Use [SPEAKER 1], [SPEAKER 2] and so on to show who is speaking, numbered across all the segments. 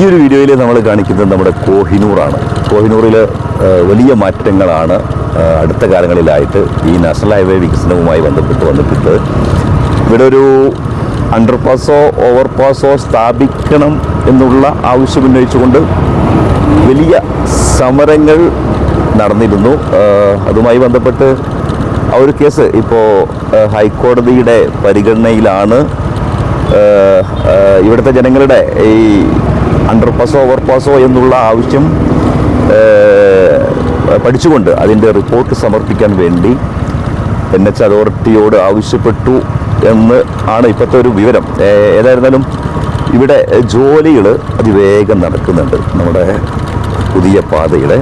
[SPEAKER 1] ഈ ഒരു വീഡിയോയിൽ നമ്മൾ കാണിക്കുന്നത് നമ്മുടെ കോഹിനൂറാണ്. കോഹിനൂറിൽ വലിയ മാറ്റങ്ങളാണ് അടുത്ത കാലങ്ങളിലായിട്ട് ഈ നാഷണൽ ഹൈവേ വികസനവുമായി ബന്ധപ്പെട്ട് വന്നിട്ടുണ്ട് ഇവിടെ ഒരു അണ്ടർപാസോ ഓവർപാസോ സ്ഥാപിക്കണം എന്നുള്ള ആവശ്യം ഉന്നയിച്ചുകൊണ്ട് വലിയ സമരങ്ങൾ നടന്നിരുന്നു. അതുമായി ബന്ധപ്പെട്ട് ആ ഒരു കേസ് ഇപ്പോൾ ഹൈക്കോടതിയുടെ പരിഗണനയിലാണ്. ഇവിടുത്തെ ജനങ്ങളുടെ ഈ അണ്ടർപാസോ ഓവർപാസോ എന്നുള്ള ആവശ്യം പഠിച്ചുകൊണ്ട് അതിന്റെ റിപ്പോർട്ട് സമർപ്പിക്കാൻ വേണ്ടി എൻ എച്ച് അതോറിറ്റിയോട് ആവശ്യപ്പെട്ടു എന്ന് ആണ് ഇപ്പോഴത്തെ ഒരു വിവരം. ഏതായിരുന്നാലും ഇവിടെ ജോലികൾ അതിവേഗം നടക്കുന്നുണ്ട് നമ്മുടെ പുതിയ പാതയുടെ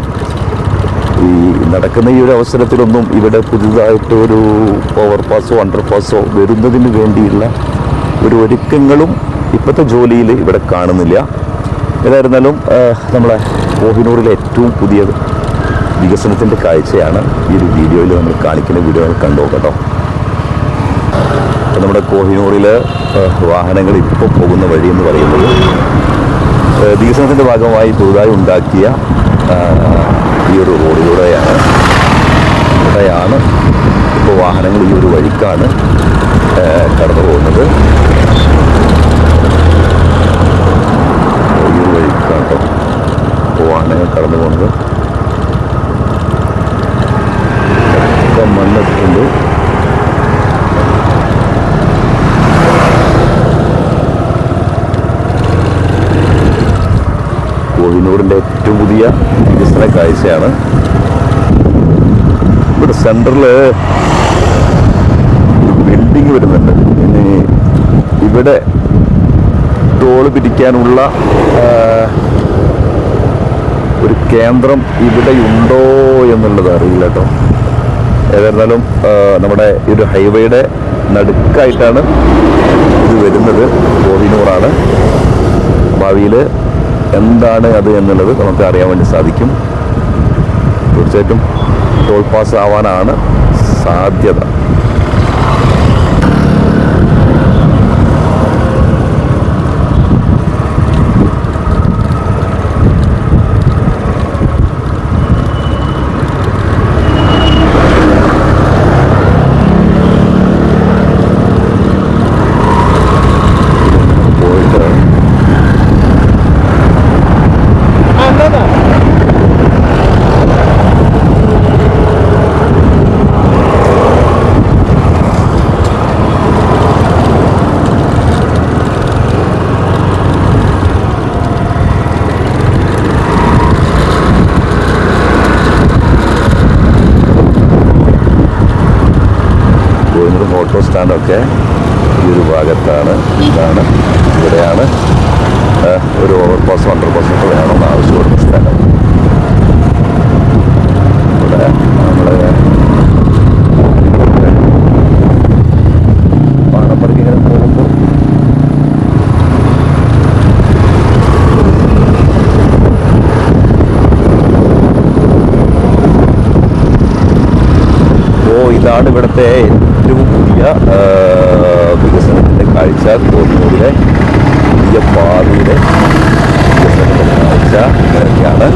[SPEAKER 1] ഈ നടക്കുന്ന ഈ ഒരു അവസരത്തിലൊന്നും ഇവിടെ പുതിയതായിട്ട് ഒരു അണ്ടർ പാസോ വരുന്നതിന് വേണ്ടിയുള്ള ഒരു ഒരുക്കങ്ങളും ഇപ്പോഴത്തെ ജോലിയിൽ ഇവിടെ കാണുന്നില്ല. ഏതായിരുന്നാലും നമ്മളെ കോഹിനൂറിലെ ഏറ്റവും പുതിയ വികസനത്തിന്റെ കാഴ്ചയാണ് ഈ ഒരു വീഡിയോയിൽ നമ്മൾ കാണിക്കുന്ന വീഡിയോ കണ്ടോ കേട്ടോ. നമ്മുടെ കോഹിനൂറിൽ വാഹനങ്ങൾ ഇപ്പോൾ പോകുന്ന വഴി എന്ന് പറയുന്നത് വികസനത്തിന്റെ ഭാഗമായി പുതുതായി ഉണ്ടാക്കിയ ഈ ഒരു റോഡിലൂടെയാണ്. ഇവിടെയാണ് ഇപ്പോൾ വാഹനങ്ങൾ ഈ ഒരു വഴിക്കാണ് കടന്നു പോകുന്നത് ഈ ഒരു വഴിക്കാണ് കേട്ടോ ഇപ്പോൾ വാഹനങ്ങൾ കടന്നു പോകുന്നത് ഇപ്പം മണ്ണിട്ടുണ്ട് കോഹിനൂറിന്റെ ഏറ്റവും പുതിയ വികസന കാഴ്ചയാണ്. ഇവിടെ സെന്ററിൽ ബിൽഡിംഗ് വരുന്നുണ്ട്. ഇനി ഇവിടെ ടോൾ പിരിക്കാനുള്ള ഒരു കേന്ദ്രം ഇവിടെ ഉണ്ടോ എന്നുള്ളത് അറിയില്ല കേട്ടോ. ഏതായിരുന്നാലും നമ്മുടെ ഒരു ഹൈവേയുടെ നടുക്കായിട്ടാണ് ഇത് വരുന്നത്. കോഹിനൂറാണ് ഭാവിയിൽ എന്താണ് അത് എന്നുള്ളത് നമുക്ക് അറിയാൻ വേണ്ടി സാധിക്കും. തീർച്ചയായിട്ടും ടോൾ പാസ് ആവാനാണ് സാധ്യത. ഓട്ടോ സ്റ്റാൻഡൊക്കെ ഈ ഒരു ഭാഗത്താണ് ഇതാണ് ഇവിടെയാണ് ഒരു ഓവർ പാസ് അണ്ടർ പാസ് ഒക്കെ വേണമെന്ന് ആവശ്യപ്പെടുന്ന സ്ഥലം. ഇവിടെ നമ്മൾ ഇതാണ് ഇവിടുത്തെ ഏറ്റവും പുതിയ വികസനത്തിന്റെ കാഴ്ച കോഴിക്കോടിലെ പുതിയ ഭാവിയുടെ വികസനത്തിന്റെ കാഴ്ച ഇങ്ങനെയൊക്കെയാണ്.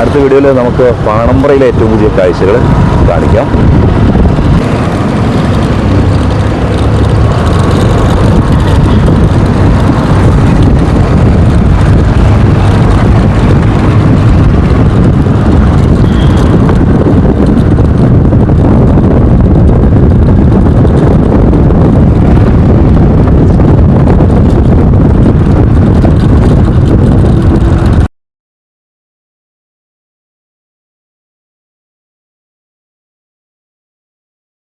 [SPEAKER 1] അടുത്ത വീഡിയോയിൽ നമുക്ക് പാണമ്പ്രയിലെ ഏറ്റവും പുതിയ കാഴ്ചകൾ കാണിക്കാം.